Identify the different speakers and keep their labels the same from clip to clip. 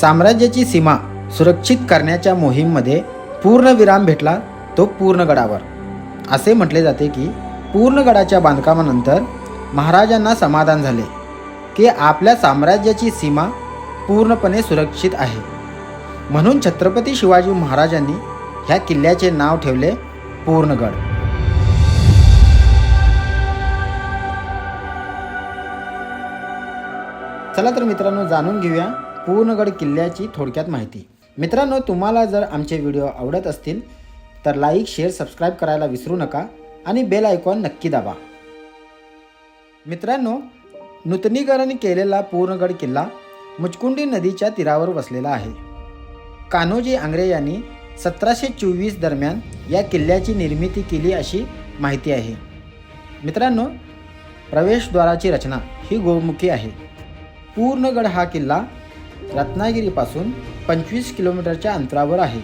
Speaker 1: साम्राज्याची सीमा सुरक्षित करण्याच्या मोहीममध्ये पूर्णविराम भेटला तो पूर्णगडावर. असे म्हटले जाते की पूर्णगडाच्या बांधकामानंतर महाराजांना समाधान झाले की आपल्या साम्राज्याची सीमा पूर्णपणे सुरक्षित आहे. म्हणून छत्रपती शिवाजी महाराजांनी ह्या किल्ल्याचे नाव ठेवले पूर्णगड. चला तर मित्रांनो जाणून घेऊया पूर्णगड किल्ल्याची थोडक्यात माहिती. मित्रांनो तुम्हाला जर आमचे व्हिडिओ आवडत असतील तर लाईक शेअर सबस्क्राईब करायला विसरू नका आणि बेल आयकॉन नक्की दाबा. मित्रांनो नूतनीकरण केलेला पूर्णगड किल्ला मुचकुंडी नदीच्या तीरावर वसलेला आहे. कान्होजी आंग्रे यांनी सतराशे चोवीस दरम्यान या किल्ल्याची निर्मिती केली अशी माहिती आहे. मित्रांनो प्रवेशद्वाराची रचना ही गोमुखी आहे. पूर्णगड हा किल्ला रत्नागिरीपासून पंचवीस किलोमीटरच्या अंतरावर आहे.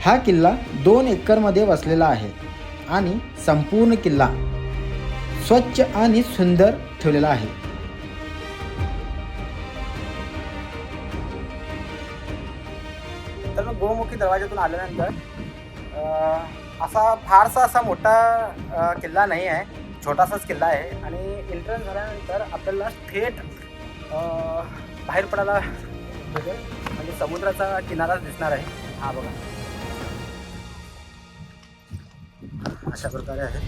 Speaker 1: हा किल्ला दोन एकरमध्ये वसलेला आहे आणि संपूर्ण किल्ला स्वच्छ आणि सुंदर ठेवलेला आहे. तर मग गोमुखी दरवाजातून आल्यानंतर असा फारसा असा मोठा किल्ला नाही आहे. छोटासाच किल्ला आहे आणि एंट्रन्स झाल्यानंतर आपल्याला थेट बाहेर पडायला म्हणजे समुद्राचा किनाराच दिसणार आहे. हा बघा. अशा प्रकारे आहे.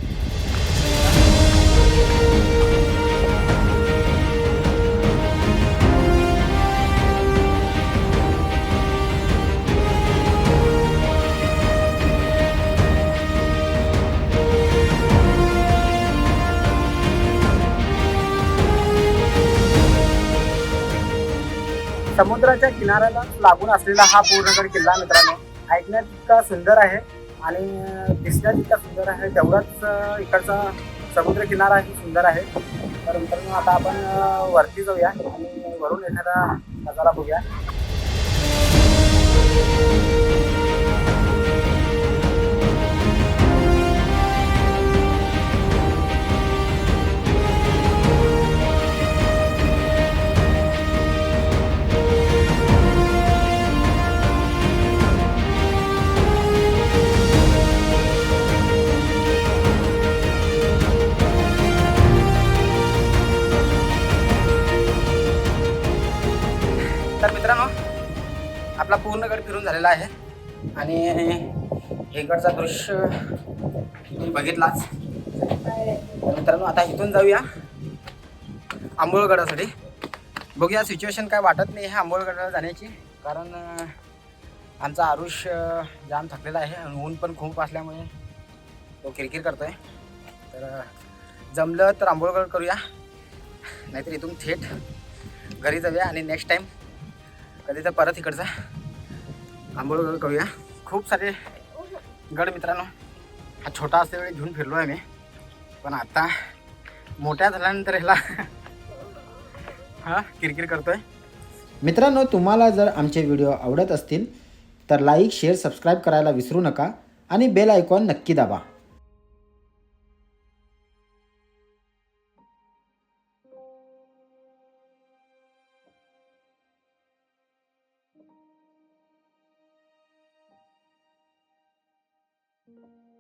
Speaker 1: समुद्राच्या किनाऱ्याला लागून असलेला हा पूर्णगड किल्ला मित्रांनो ऐकण्यात इतका सुंदर आहे आणि दिसण्यात इतका सुंदर आहे. तेवढाच इकडचा समुद्र किनाराही सुंदर आहे. तर मित्रांनो आता आपण वरती जाऊया आणि वरून एखादा नजारा बघूया. तर मित्रांनो आपला पूर्ण गड फिरून झालेला आहे. आणि हे गडचा दृश्य तुम्ही बघितलाच. मित्रांनो आता इथून जाऊया आंबोळगडासाठी बघूया सिच्युएशन काय वाटत नाही हे आंबोळगडाला जाण्याची. कारण आमचा आरुष जाम थकलेला आहे आणि ऊन पण खूप असल्यामुळे तो किरकिर करतोय. तर जमलं तर आंबोळगड करूया. नाहीतर इथून थेट घरी जाऊया आणि नेक्स्ट टाईम कधी तर परत इकडचा. आंबोळगड करूया. खूप सारे गड मित्रांनो. हा छोटा असल्यावेळी घेऊन फिरलो आहे मी पण आता मोठ्या झाल्यानंतर ह्याला हा किरकिर करतोय. मित्रांनो तुम्हाला जर आमचे व्हिडिओ आवडत असतील तर लाईक शेअर सबस्क्राईब करायला विसरू नका आणि बेल आयकॉन नक्की दाबा.
Speaker 2: Thank you.